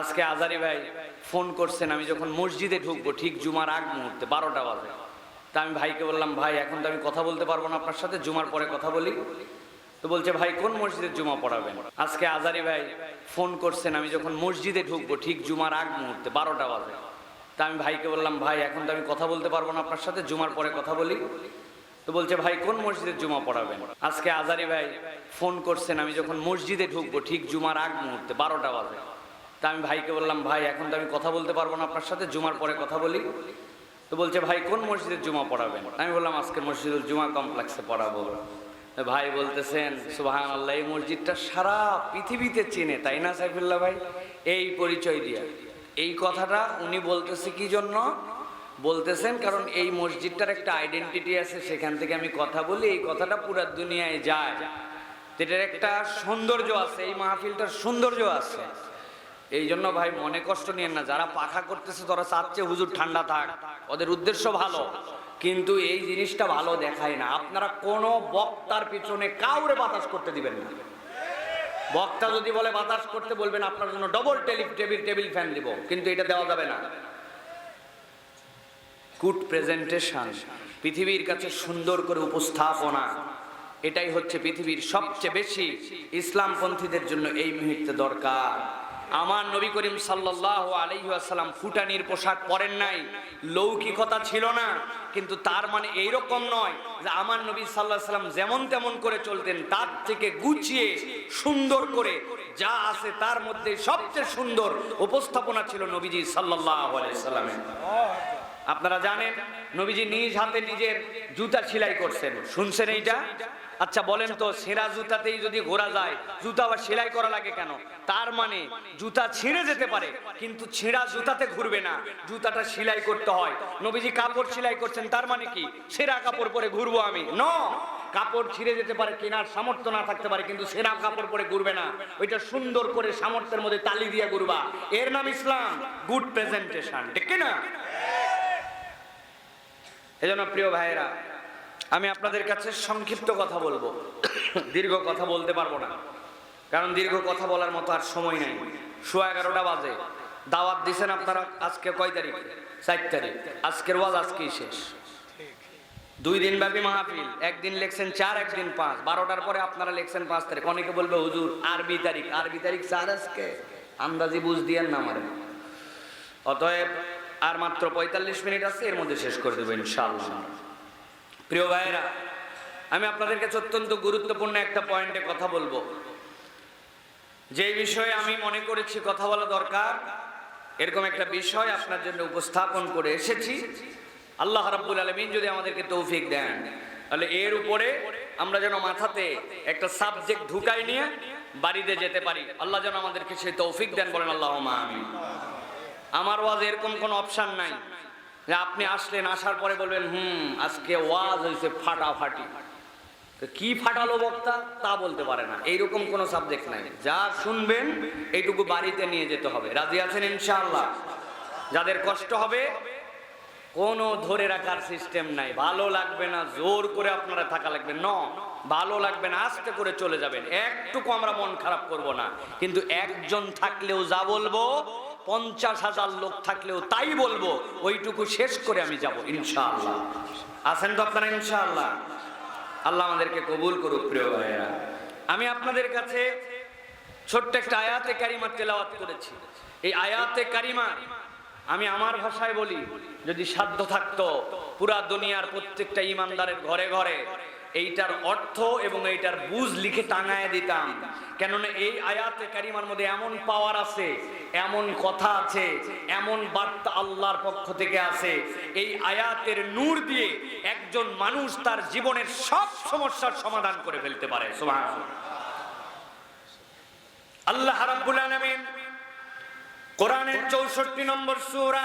আজকে আজারি ভাই ফোন করছেন, আমি যখন মসজিদে ঢুকবো, ঠিক জুমার আগ মুহূর্তে, বারোটা বাজে। তা আমি ভাইকে বললাম, ভাই, এখন তো আমি কথা বলতে পারব না আপনার সাথে, জুমার পরে কথা বলি। তো বলছে, ভাই, কোন মসজিদে জুমা পড়াবেন? আজকে আজারি ভাই ফোন করছেন, আমি যখন মসজিদে ঢুকবো, ঠিক জুমার আগ মুহূর্তে, বারোটা বাজে। তা আমি ভাইকে বললাম, ভাই, এখন তো আমি কথা বলতে পারব না আপনার সাথে, জুমার পরে কথা বলি। তো বলছে, ভাই, কোন মসজিদে জুমা পড়াবেন? আজকে আজারি ভাই ফোন করছেন, আমি যখন মসজিদে ঢুকবো, ঠিক জুমার আগ মুহূর্তে, বারোটা বাজে। তা আমি ভাইকে বললাম, ভাই, এখন তো আমি কথা বলতে পারব না আপনার সাথে, জুমার পরে কথা বলি। তো বলছে, ভাই, কোন মসজিদে জুমা পড়াবেন? আমি বললাম আজকে মসজিদুল জুমা কমপ্লেক্সে পড়াবো। ভাই বলতেছেন সুবাহান আল্লাহ এই মসজিদটা সারা পৃথিবীতে চেনে, তাই না সাইফুল্লাহ ভাই? এই পরিচয় দিয়া। এই কথাটা উনি বলতেছে কি জন্য? বলতেছেন, কারণ এই মসজিদটার একটা আইডেন্টিটি আছে, সেখান থেকে আমি কথা বলি, এই কথাটা পুরা দুনিয়ায় যায়। এটার একটা সৌন্দর্য আছে, এই মাহফিলটার সৌন্দর্য আছে। এই জন্য ভাই মনে কষ্ট নিয়েন না, যারা পাখা করতেছে তারা চাচ্ছে হুজুর ঠান্ডা থাক, ওদের উদ্দেশ্য ভালো। কিন্তু এই জিনিসটা ভালো দেখায় না। আপনারা কোনো বক্তার পিছনে কাউরে বাতাস করতে দিবেন না। বক্তা যদি বলে বাতাস করতে বলবেন, আপনার জন্য ডবল টেলি টেবিল টেবিল ফ্যান দিব, কিন্তু এটা দেওয়া যাবে না। গুড প্রেজেন্টেশন পৃথিবীর কাছে সুন্দর করে উপস্থাপনা, এটাই হচ্ছে পৃথিবীর সবচেয়ে বেশি ইসলামপন্থীদের জন্য এই মুহূর্তে দরকার। আমার নবী করিম সাল্লাহ আলাইসাল্লাম ফুটানির পোশাক পরেন নাই। লৌকিকতা ছিল না, কিন্তু তার মানে এইরকম নয় যে আমার নবী সাল্লাহ সাল্লাম যেমন তেমন করে চলতেন, তার থেকে গুছিয়ে, সুন্দর করে যা আছে তার মধ্যে সবচেয়ে সুন্দর উপস্থাপনা ছিল নবীজি সাল্লাহ আলাইসাল্লামের আপনারা জানেন, নবীজি নিজ হাতে নিজের জুতা সেলাই করছেন। শুনছেন এইটা? আচ্ছা বলেন তো, সেরা জুতাতেই যদি ঘোরা যায়, জুতা আবার সেলাই করা লাগে কেন? তার মানে জুতা ছিঁড়ে যেতে পারে, কিন্তু ছেঁড়া জুতাতে ঘুরবে না। জুতাটা সেলাই করতে হয়। নবীজি কাপড় সেলাই করছেন, তার মানে কি? সেরা কাপড় পরে ঘুরবো আমি। ন! কাপড় ছিঁড়ে যেতে পারে, কেনার সামর্থ্য না থাকতে পারে, কিন্তু সেরা কাপড় পরে ঘুরবে না। ওইটা সুন্দর করে সামর্থ্যের মধ্যে তালি দিয়ে ঘুরবা। এর নাম ইসলাম গুড প্রেজেন্টেশন ঠিক না এজন্য প্রিয় ভাইয়েরা, আমি আপনাদের কাছে সংক্ষিপ্ত কথা বলব। দীর্ঘ কথা বলতে পারব না। কারণ দীর্ঘ কথা বলার মতো আর সময় নেই। সোয়া এগারোটা বাজে। দাওয়াত দিছেন আপনারা আজকে কয় তারিখ? চার তারিখ। আজকের ওয়াজ আজকেই শেষ। দুই দিন ব্যাপী মাহফিল। একদিন লেখছেন চার, একদিন পাঁচ। বারোটার পরে আপনারা লেখছেন পাঁচ তারিখ। অনেকে বলবে, হুজুর, আরবি তারিখ। আরবি তারিখ চার আজকে? আন্দাজি বুঝ দিয়েন না আমার। অতএব আর মাত্র পঁয়তাল্লিশ মিনিট আছে, এর মধ্যে শেষ করে দেবো ইনশাআল্লাহ। প্রিয় ভাইয়েরা, আমি আপনাদের কাছে অত্যন্ত গুরুত্বপূর্ণ একটা পয়েন্টে কথা বলব। যে বিষয়ে আমি মনে করেছি কথা বলা দরকার, এরকম একটা বিষয় আপনার জন্য উপস্থাপন করে এসেছি। আল্লাহ রাব্বুল আলমিন যদি আমাদেরকে তৌফিক দেন, তাহলে এর উপরে আমরা যেন মাথাতে একটা সাবজেক্ট ঢুকাই নিয়ে বাড়িতে যেতে পারি। আল্লাহ যেন আমাদেরকে সেই তৌফিক দেন, বলেন আল্লাহ আমি আমার ওয়াজ এরকম কোনো অপশান নাই। যে আপনি আসলেন, আসার পরে বলবেন, হুম, আজকে ওয়াজ হয়েছে ফাটাফাটি। কি ফাটালো বক্তা? তা বলতে পারে না। এইরকম কোনো সাবজেক্ট নাই। যা শুনবেন, এইটুকু বাড়িতে নিয়ে যেতে হবে। রাজি আছেন ইনশাআল্লাহ? যাদের কষ্ট হবে, কোনো ধরে রাখার সিস্টেম নাই। ভালো লাগবে না, জোর করে আপনারা থাকা লাগবে। ন, ভালো লাগবে না, আস্তে করে চলে যাবেন। একটুকু আমরা মন খারাপ করব না। কিন্তু একজন থাকলেও যা বলব পঞ্চাশ হাজার লোক থাকলেও তাই বলব, ওইটুকু শেষ করে আমি যাব, ইনশাআল্লাহ। আছেন তো আপনারা, ইনশাআল্লাহ? আল্লাহ আমাদেরকে কবুল করুক, প্রিয় ভাইয়েরা। আমি আপনাদের কাছে ছোট্ট একটা আয়াতে কারিমা তেলাওয়াত করেছি। এই আয়াতে কারিমা, আমি আমার ভাষায় বলি, যদি সাধ্য থাকতো, পুরা দুনিয়ার প্রত্যেকটা ইমানদারের ঘরে ঘরে এইটার অর্থ এবং এইটার বুঝ লিখে টাঙায় দিতাম। কেননা এই আয়াতে কারিমার মধ্যে এমন পাওয়ার আছে, এমন কথা আছে, এমন বার্তা আল্লাহর পক্ষ থেকে আছে। এই আয়াতের নূর দিয়ে একজন মানুষ তার জীবনের সব সমস্যার সমাধান করে ফেলতে পারে। আল্লাহ রাব্বুল আলামিন কোরআনের চৌষট্টি নম্বর সুরা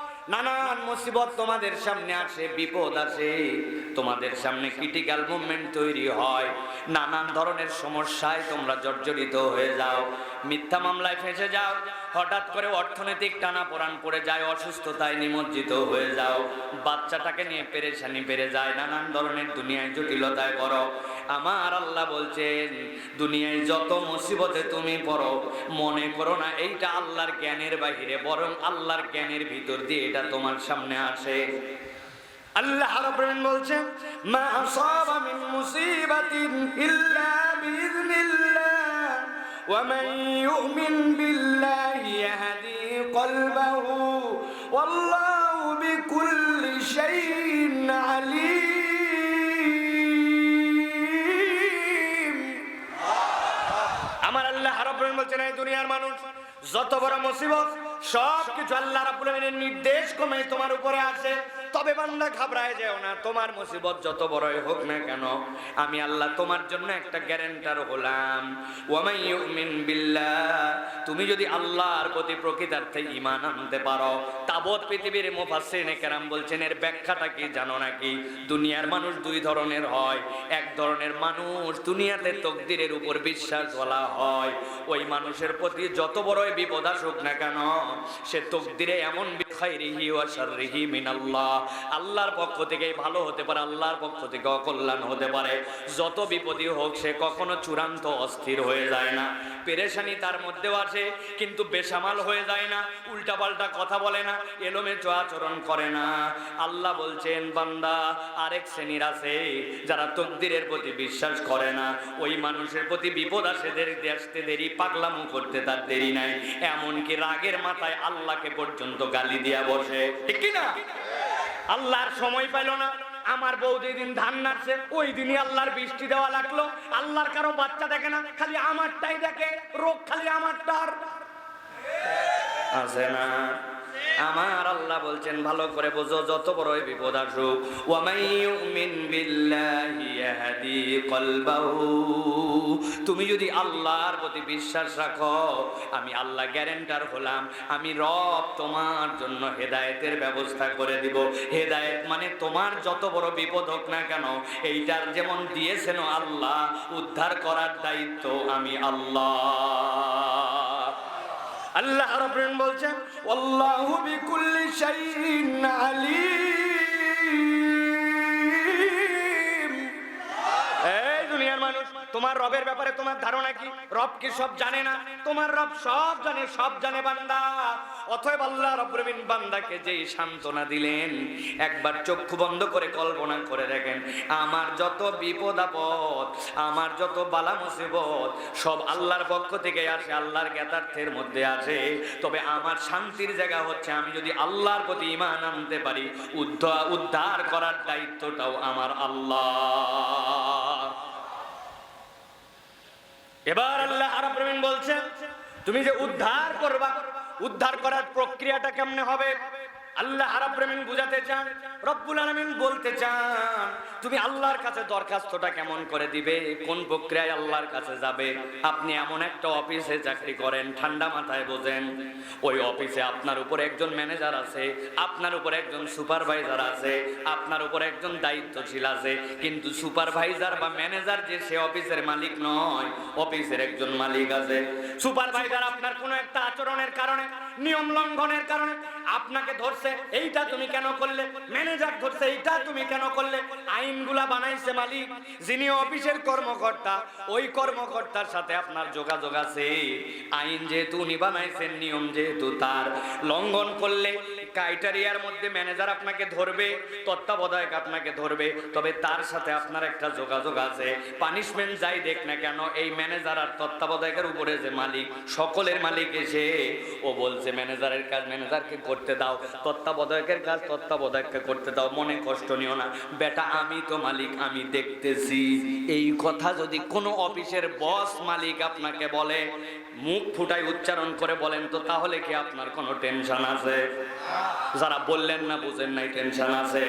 নানান মুসিবত তোমাদের সামনে আসে, বিপদ আসে। তোমাদের সামনে ক্রিটিক্যাল মুভমেন্ট তৈরি হয়। নানান ধরনের সমস্যায় তোমরা জর্জরিত হয়ে যাও। মিথ্যা মামলায় ফেসে যাও। হঠাৎ করে অর্থনৈতিক টানা পড়ান পড়ে যায়, অসুস্থতায় নিমজ্জিত হয়ে যাও। বাচ্চাটাকে নিয়ে পেরেশানি বেড়ে যায়, নানান ধরনের দুনিয়ায় জটিলতায় পড়ো। আমার আল্লাহ বলছেন, দুনিয়ায় যত মুসিবতে তুমি পড়ো, মনে করো না এইটা আল্লাহর জ্ঞানের বাহিরে, বরং আল্লাহর জ্ঞানের ভিতর দিয়ে এটা তোমার সামনে আসে। আল্লাহ বলছেন, মা আসাবা মিন মুসিবাতিন ইল্লা বিইذنিল্লাহ ওয়া মান ইউমিন বিল্লাহি ইয়াহদি কলবাহু, ওয়াল্লাহু বিকুল্লি শাইইন রাব্বুল নাই দুনিয়ার মানুষ। যত বড় মুসিবত সব কিছু আল্লাহ রাব্বুল আলামিনের নির্দেশ ক্রমে তোমার উপরে আসে। তবে বান্দা ঘাবড়ায় যেও না, তোমার মুসিবত যত বড়ই হোক না কেন, আমি আল্লাহ তোমার জন্য একটা গ্যারেন্টার হলাম। ওয়ামাই ইউমিন বিল্লাহ, তুমি যদি আল্লাহর প্রতি প্রকৃতার্থে ঈমান আনতে পারো, তাবৎ পৃথিবীর মুফাসসিরিনে কেরাম বলছেন, এর ব্যাখ্যাটা কি জানো নাকি? দুনিয়ার মানুষ দুই ধরনের হয়। এক ধরনের মানুষ দুনিয়াতে তকদিরের উপর বিশ্বাস বলা হয়। ওই মানুষের প্রতি যত বড়ই বিপদ আসুক না কেন সে তকদিরে এমন বিখাইরিহি ওয়া শাররিহি মিনাল্লাহ। আল্লাহর পক্ষ থেকে ভালো হতে পারে, আল্লাহর পক্ষ থেকে অকল্যাণ হতে পারে। যত বিপদই হোক, সে কখনো চূড়ান্ত অস্থির হয়ে যায় না। পেরেশানি তার মধ্যেও আছে, কিন্তু বেসামাল হয়ে যায় না, উল্টাপাল্টা কথা বলে না, এলোমেলো আচরণ করে না। আল্লাহ বলছেন, বান্দা, আরেক শ্রেণির আছে, যারা তকদিরের প্রতি বিশ্বাস করে না। ওই মানুষের প্রতি বিপদ আসে, দেরি আসতে দেরি, পাগলামো করতে তার দেরি নাই। এমনকি রাগের মাথায় আল্লাহকে পর্যন্ত গালি দিয়া বসে। ঠিক কিনা আল্লাহর সময় পাইল না। আমার বউ যেদিন ধান নাড়ছে, ওই দিনই আল্লাহর বৃষ্টি দেওয়া লাগল। আল্লাহর কারও বাচ্চা দেখে না, খালি আমারটাই দেখে, রোগ খালি আমারটার। আছে না? আমার আল্লাহ বলছেন, ভালো করে বোঝো, যত বড়ই বিপদ আসুক। তুমি যদি আল্লাহর প্রতি বিশ্বাস রাখো, আমি আল্লাহ গ্যারেন্টার হলাম, আমি রব তোমার জন্য হেদায়েতের ব্যবস্থা করে দিব। হেদায়েত মানে তোমার যত বড় বিপদ হোক না কেন, এইটার যেমন দিয়েছেন আল্লাহ, উদ্ধার করার দায়িত্ব আমি আল্লাহ। আল্লাহ রাব্বুল বলছেন আল্লাহু বিকুল্লি শাইইন আলীম। তোমার রবের ব্যাপারে তোমার ধারণা কি? রব কি সব জানে না? তোমার রব সব জানে সব জানে বান্দা। অথবা আল্লাহ আলামিন বান্দাকে যেই সান্ত্বনা দিলেন, একবার চক্ষু বন্ধ করে কল্পনা করে দেখেন, আমার যত বিপদ আপদ, আমার যত বালা মুসিবত, সব আল্লাহর পক্ষ থেকে আসে, আল্লাহর জ্ঞাতার্থের মধ্যে আসে। তবে আমার শান্তির জায়গা হচ্ছে, আমি যদি আল্লাহর প্রতি ইমান আনতে পারি উদ্ধার করার দায়িত্বটাও আমার আল্লাহ। এবার আল্লাহ আরব প্রবীণ বলছেন তুমি যে উদ্ধার করবা উদ্ধার করার প্রক্রিয়াটা কেমনে হবে? আল্লাহ আরব রবিন বুঝাতে চান, রব্বুল আলামিন বলতে চান, তুমি আল্লাহর কাছে দরখাস্তটা কেমন করে দিবে? কোন প্রক্রিয়ায় আল্লাহর কাছে যাবে? আপনি এমন একটা অফিসে চাকরি করেন, ঠান্ডা মাথায় বোঝেন, ওই অফিসে আপনার উপর একজন ম্যানেজার আছে, আপনার উপর একজন সুপারভাইজার আছে, আপনার উপর একজন দায়িত্বশীল আছে, কিন্তু সুপারভাইজার বা ম্যানেজার যে সে অফিসের মালিক নয়, অফিসের একজন মালিক আছে। সুপারভাইজার আপনার কোনো একটা আচরণের কারণে, নিয়ম লঙ্ঘনের কারণে আপনাকে ধরছে, এইটা তুমি কেন করলে? ম্যানেজার ধরছে, এইটা তুমি কেন করলে? আইনগুলা বানাইছে মালিক, যিনি অফিসের কর্মকর্তা, ওই কর্মকর্তার সাথে আপনার যোগাযোগ আছে। আইন যেহেতু উনি বানাইছেন, নিয়ম যেহেতু তার, লঙ্ঘন করলে ক্রাইটেরিয়ার মধ্যে ম্যানেজার আপনাকে ধরবে, তত্ত্বাবধায়ক আপনাকে ধরবে, তবে তার সাথে আপনার একটা যোগাযোগ আছে। পানিশমেন্ট যাই দেখ না কেন, এই ম্যানেজার আর তত্ত্বাবধায়কের উপরে যে মালিক, সকলের মালিক এসে, ও বলছে ম্যানেজারের কাজ ম্যানেজারকে করতে দাও, তত্ত্বাবধায়কের কাজ তত্ত্বাবধায়ককে করতে দাও, মনে কষ্ট নিও না। বেটা, আমি তো মালিক, আমি দেখতেছি। এই কথা যদি কোনো অফিসের বস মালিক আপনাকে বলে মুখ ফুটাই উচ্চারণ করে বলেন তো, তাহলে কি আপনার কোনো টেনশন আছে? যারা বললেন না, বুঝেন নাই টেনশন আছে।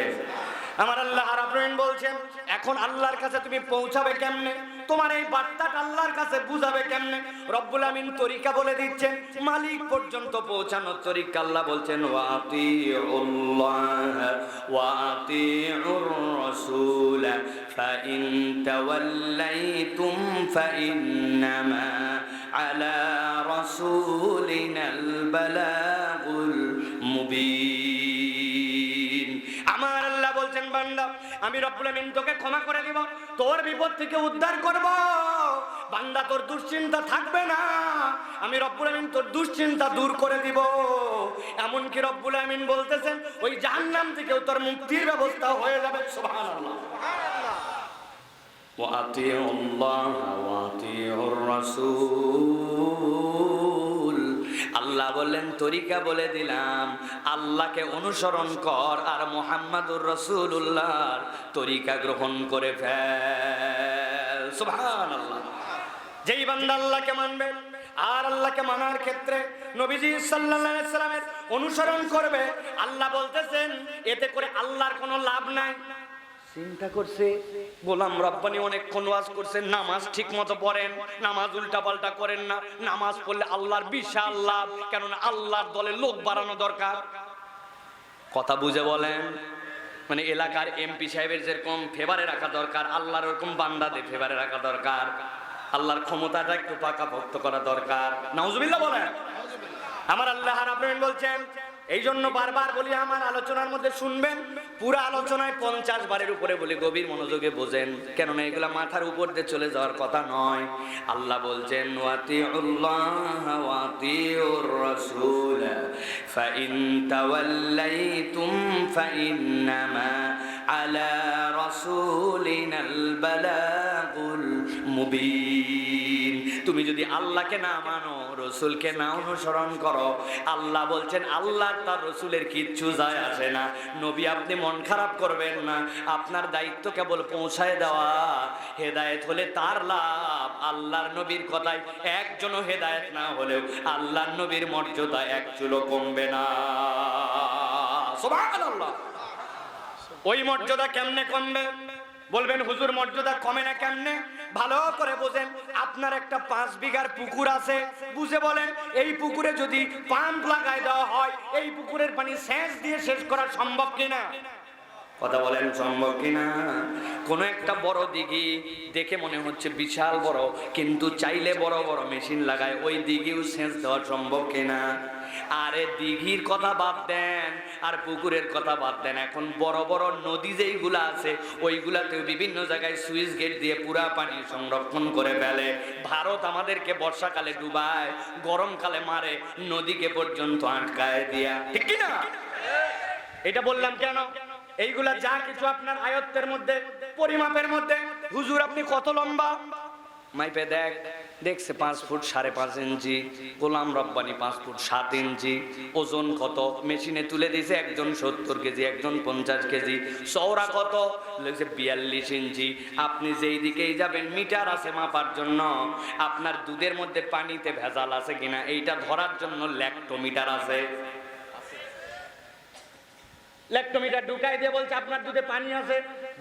আমার আল্লাহ রাব্বুল বলছেন, এখন আল্লাহর কাছে তুমি পৌঁছাবে কেমনে? তোমার এই বার্তাটা আল্লাহর কাছে বুঝাবে কেমনে? রব্বুল আমিন তরিকা বলে দিচ্ছেন, মালিক পর্যন্ত পৌঁছানোর তরিকা আল্লাহ বলছেন, ওয়াতিউল্লাহ ওয়াতিউর রাসূল ফাইন তাওয়াল্লাইতুম ফাইন্নামা আলা রাসূলিনাল বালাগুল মুবিন আমার আল্লাহ বলছেন, বান্দা, আমি রব্বুল আমিন তোকে ক্ষমা করে দিব, তোর বিপদ থেকে উদ্ধার করব। বান্দা, তোর দুশ্চিন্তা থাকবে না। আমি রব্বুল আমিন তোর দুশ্চিন্তা দূর করে দিব। এমন কি রব্বুল আমিন বলতেছেন, ওই জাহান্নাম থেকেও তোর মুক্তির ব্যবস্থা হয়ে যাবে, সুবহানাল্লাহ। وأطيعوا الله وأطيعوا الرسول আল্লাহ বললেন তরিকা বলে দিলাম আল্লাহকে অনুসরণ কর আর মোহাম্মদুর রসুল্লাহর তরিকা গ্রহণ করে ফেল সুবহানাল্লাহ যেই বান্দা আল্লাহকে মানবে আর আল্লাহকে মানার ক্ষেত্রে নবীজি সাল্লাল্লাহু আলাইহি সাল্লামের অনুসরণ করবে আল্লাহ বলতেছেন এতে করে আল্লাহর কোনো লাভ নাই চিন্তা করছে গোলাম রব্বানি অনেকক্ষণ ওয়াজ করছেন নামাজ ঠিক মতো পড়েন, নামাজ উল্টা পাল্টা করেন না, নামাজ পড়লে আল্লাহর বিশাল লাভ, কেননা আল্লাহর দলে লোক বাড়ানো দরকার। কথা বুঝে বলেন মানে এলাকার এমপি সাহেবের যেরকম ফেভারে রাখা দরকার, আল্লাহর ওরকম বান্দাদের ফেভারে রাখা দরকার, আল্লাহর ক্ষমতাটা একটু পাকা ভক্ত করা দরকার। নাউজুবিল্লাহ বলেন। আমার আল্লাহ রাব্বুল বলছেন এই জন্য বারবার বলি, আমার আলোচনার মধ্যে শুনবেন পুরো আলোচনায় পঞ্চাশ বারের উপরে বলি, গভীর মনোযোগে বোঝেন। কেননা এগুলা মাথার উপর দিয়ে চলে যাওয়ার কথা নয়। আল্লাহ বলছেন, ওয়াতিউল্লাহ ওয়াতিউর রাসূল ফাইন আলা রাসূলিনাল বালাগুল মুবিন। তুমি যদি আল্লাহকে না মানো, রসুলকে না অনুসরণ করো, আল্লাহ বলছেন আল্লাহ তার রসুলের কিচ্ছু যায় আসে না। নবী, আপনি মন খারাপ করবেন না। আপনার দায়িত্ব কেবল পৌঁছায় দেওয়া। হেদায়েত হলে তার লাভ। আল্লাহর নবীর কথায় একজনও হেদায়েত না হলেও আল্লাহর নবীর মর্যাদা এক চুলো কমবে না। ওই মর্যাদা কেমনে কমবে? বলবেন, হুজুর, মর্যাদা কমে না কেমনে? ভালো করে বোঝেন, আপনার একটা পাঁচ বিঘার পুকুর আছে। বুঝে বলেন, এই পুকুরে যদি পাম্প লাগায় দেওয়া হয়, এই পুকুরের পানি সেচ দিয়ে শেষ করা সম্ভব কিনা? কথা বলেন, সম্ভব কিনা? কোন একটা বড় দিঘি দেখে মনে হচ্ছে বিশাল বড়, কিন্তু চাইলে বড় বড় মেশিন লাগায়, ওই দিঘিও সেচ দেওয়া সম্ভব কিনা? আরে দিঘির কথা বাদ দেন, আর পুকুরের কথা বাদ দেন। এখন বড় বড় নদী যেইগুলা আছে ওইগুলাতে বিভিন্ন জায়গায় সুইচ গেট দিয়ে পুরা পানি সংরক্ষণ করে ফেলে। ভারত আমাদেরকে বর্ষাকালে ডুবায়, গরমকালে মারে, নদীকে পর্যন্ত আটকায় দিয়া। ঠিক না এটা বললাম কেন? এইগুলা যা কিছু আপনার আয়ত্তের মধ্যে, পরিমাপের মধ্যে। হুজুর, আপনি কত লম্বা? মাইপে দেখ। দেখছে পাঁচ ফুট সাড়ে পাঁচ ইঞ্চি, গোলাম রব্বানি পাঁচ ফুট সাত ইঞ্চি, ওজন কত? মেশিনে তুলে দিয়েছে একজন সত্তর কেজি, একজন পঞ্চাশ কেজি। চওড়া কত? লেগেছে বিয়াল্লিশ ইঞ্চি। আপনি যেই দিকেই যাবেন, মিটার আছে মাপার জন্য। আপনার দুধের মধ্যে পানিতে ভেজাল আছে কিনা, এইটা ধরার জন্য ল্যাক্টোমিটার আছে। ল্যাক্টোমিটার ঢুকাই দিয়ে বলছে, আপনার দুধে পানি আছে।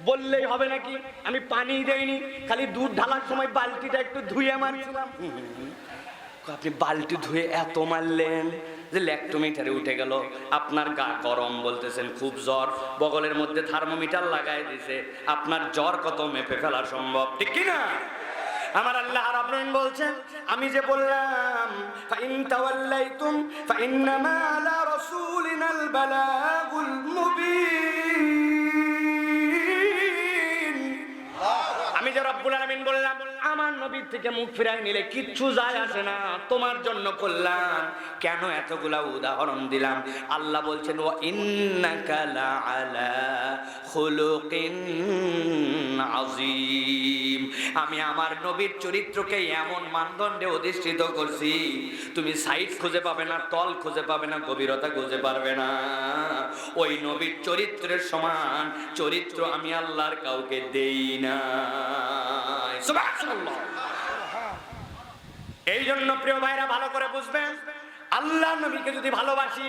বললেই হবে নাকি? আমি পানি দেইনি, খালি দুধ ঢালার সময় বালতিটা একটু ধুয়ে মারছিলাম। আপনি বালতি ধুয়ে এত মারলেন যে ল্যাক্টোমিটারে উঠে গেল। আপনার গা গরম বলতেছেন, খুব জ্বর। বগলের মধ্যে থার্মোমিটার লাগাই দিছে। আপনার জ্বর কত মেপে ফেলা সম্ভব? ঠিক কি না? আমার আল্লাহ রাব্বুল বলছেন, আমি যে বললাম ফাইন তাওয়াল্লাইতুম ফাইন্নামা আলা রাসূলিনাল বালাগুল মুবিন রব্বুল বললাম, আমার নবীর থেকে মুখ ফিরাই নিলে কিচ্ছু যায় আসে না। তোমার জন্য কল্যাণ। কেন এতগুলা উদাহরণ দিলাম? আল্লাহ বলছেন ও ইন্নাকা আলা খুলুকিন আজিম আমি আমার নবীর চরিত্রকে এমন মানদণ্ডে অধিষ্ঠিত করছি, তুমি সাইড খুঁজে পাবে না, তল খুঁজে পাবে না, গভীরতা খুঁজে পারবে না। ওই নবীর চরিত্রের সমান চরিত্র আমি আল্লাহর কাউকে দেই না। এই জন্য প্রিয় ভাইরা, ভালো করে বুঝবেন, আল্লাহ নবীকে যদি ভালোবাসি,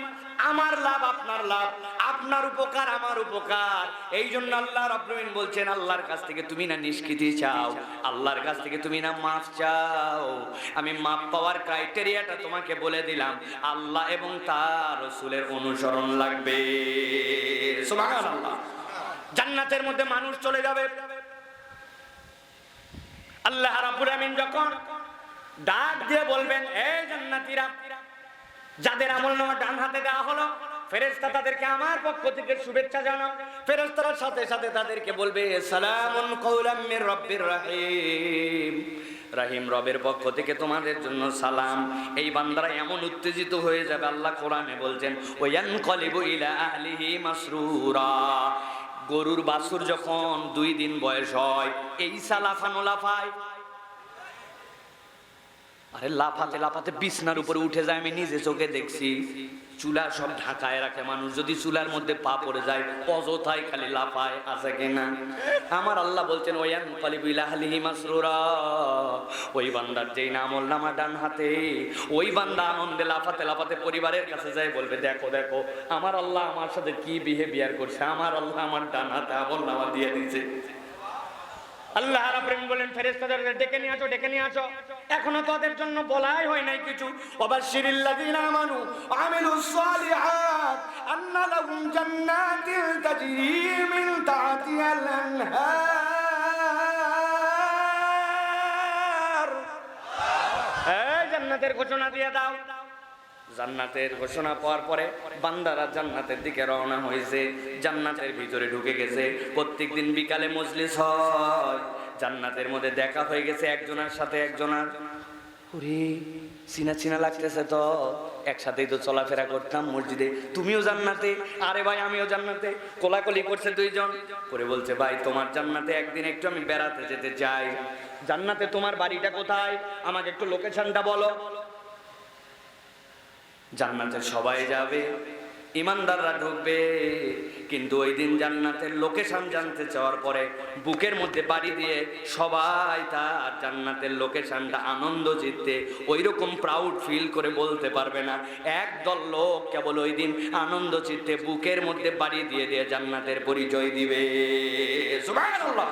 আমার লাভ আপনার লাভ, আপনার উপকার আমার উপকার। এই জন্য আল্লাহ রব্রমিন বলছেন, আল্লাহর কাছ থেকে তুমি না নিষ্কৃতি চাও, আল্লাহর কাছ থেকে তুমি না মাফ চাও। আমি মাফ পাওয়ার ক্রাইটেরিয়াটা তোমাকে বলে দিলাম, আল্লাহ এবং তার রসুলের অনুসরণ লাগবে। জান্নাতের মধ্যে মানুষ চলে যাবে আল্লাহ রাব্বুল আমিন যখন ডাক দিয়ে বলবেন এই জান্নাতীরা, যাদের আমল নামা ডান হাতে দেওয়া হলো, ফেরেশতা তাদেরকে আমার শুভেচ্ছা জানাও। ফেরেশতারা সাথে সাথে তাদেরকে বলবে রবের তোমাদের জন্য সালাম। এই বান্দারা এমন উত্তেজিত হয়ে যাবে, আল্লাহ কোরআনে বলছেন ইলা মাসরুরা। গরুর বাছুর যখন দুই দিন বয়স হয়, এই সালাফানো লাফায়। আরে লাফাতে লাফাতে বিছনার উপরে উঠে যায়, আমি নিজে চোখে দেখছি। চুলা সব ঢাকায় রাখে মানুষ। যদি চুলার মধ্যে পা পড়ে যায় অযথায় খালি লাফায় আছে কিনা আমার আল্লাহ বলছেন, ওয়ান কালিবিলা হালিহি মাসরুরা। ওই বান্দার যেই নামল নামা ডান হাতে। ওই বান্দা আনন্দে লাফাতে লাফাতে পরিবারের কাছে যায়, বলবে, দেখো দেখো, আমার আল্লাহ আমার সাথে কি বিহেভিয়ার করছে? আমার আল্লাহ আমার ডান হাতে আমল নামা দিয়ে দিয়েছে। আল্লাহ রাব্বুল বলেন, ফেরেশতাদের ডেকে নিয়ে আসো, ডেকে নিয়ে আসো। এখনও তাদের জন্য বলাই হয় নাই কিছু। ওয়াবাশশিরিল্লাযিনা আমানু আমিলুস সালিহাত আন্না লাহুম জান্নাতিন তাজরি মিন তাহতিহাল আনহার। এই জান্নাতের ঘোষণা দিয়ে দাও। জান্নাতের ঘোষণা পাওয়ার পরে বান্দারা জান্নাতের দিকে রওনা হয়েছে। জান্নাতের ভিতরে ঢুকে গেছে। প্রত্যেক দিন বিকালে মজলিস হয়। জান্নাতের মধ্যে দেখা হয়ে গেছে একজনের সাথে একজনের। চিনা চিনা লাগতেছে তো। একসাথেই তো চলাফেরা করতাম মসজিদে। তুমিও জান্নাতে? আরে ভাই, আমিও জান্নাতে। কোলাকলি করছে দুইজন। করে বলছে, ভাই, তোমার জান্নাতে একদিন একটু আমি বেড়াতে যেতে চাই। জান্নাতে তোমার বাড়িটা কোথায়? আমাকে একটু লোকেশনটা বলো। জান্নাতে সবাই যাবে, ইমানদাররা ঢুকবে। কিন্তু ওই দিন জান্নাতের লোকেশন জানতে চাওয়ার পরে বুকের মধ্যে বাড়ি দিয়ে সবাই তার জান্নাতের লোকেশনটা আনন্দ জিততে ওই রকম প্রাউড ফিল করে বলতে পারবে না। একদল লোক কেবল ওই দিন আনন্দ চিত্তে বুকের মধ্যে বাড়ি দিয়ে দিয়ে জান্নাতের পরিচয় দিবে। সুবহানাল্লাহ।